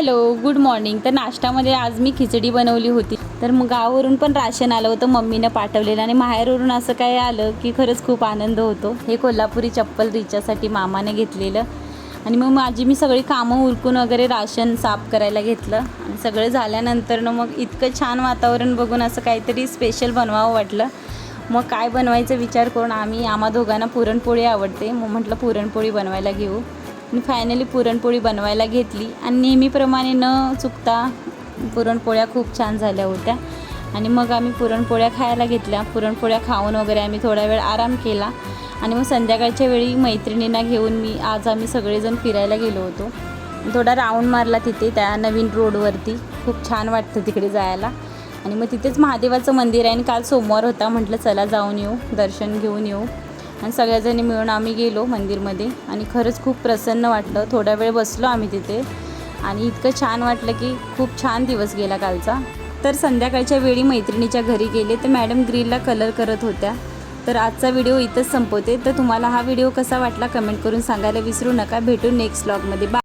Hello good morning. तर नाश्त्यामध्ये आज मी खिचडी बनवली होती. तर मग गावावरून पण राशन आलं होतं मम्मीनं पाठवलेलं आणि माहेरवरून असं काय आलं की खरंच खूप आनंद होतो. हे कोल्हापुरी चप्पल रिचासाठी मामाने घेतलेलं. आणि मग माझी मी सगळी कामं उरकून वगैरे राशन साफ करायला घेतलं. आणि सगळं झाल्यानंतर ना मग इतकं छान वातावरण बघून असं काहीतरी स्पेशल बनवावं वाटलं. मग काय बनवायचा विचार करून आम्ही आम्हा दोघांना पुरणपोळी आवडते. मग म्हटलं पुरणपोळी बनवायला घेऊ. मी फायनली पुरणपोळी बनवायला घेतली. आणि नेहमीप्रमाणे न चुकता पुरणपोळ्या खूप छान झाल्या होत्या. आणि मग आम्ही पुरणपोळ्या खायला घेतल्या. पुरणपोळ्या खाऊन वगैरे आम्ही थोडा वेळ आराम केला. आणि मग संध्याकाळच्या वेळी मैत्रिणींना घेऊन मी आज आम्ही सगळेजण फिरायला गेलो होतो. थोडा राऊंड मारला तिथे त्या नवीन रोडवरती. खूप छान वाटतं तिकडे जायला. आणि मग तिथेच महादेवाचं मंदिर आहे आणि काल सोमवार होता. म्हटलं चला जाऊन येऊ दर्शन घेऊन येऊ. आणि सगळ्याजणी मिळून आम्ही गेलो मंदिरमध्ये आणि खरंच खूप प्रसन्न वाटलं. थोडा वेळ बसलो आम्ही तिथे आणि इतकं छान वाटलं की खूप छान दिवस गेला कालचा. तर संध्याकाळच्या वेळी मैत्रिणीच्या घरी गेले तर मॅडम ग्रीलला कलर करत होत्या. तर आजचा व्हिडिओ इथंच संपवते. तर तुम्हाला हा व्हिडिओ कसा वाटला कमेंट करून सांगायला विसरू नका. भेटू नेक्स्ट ब्लॉगमध्ये बा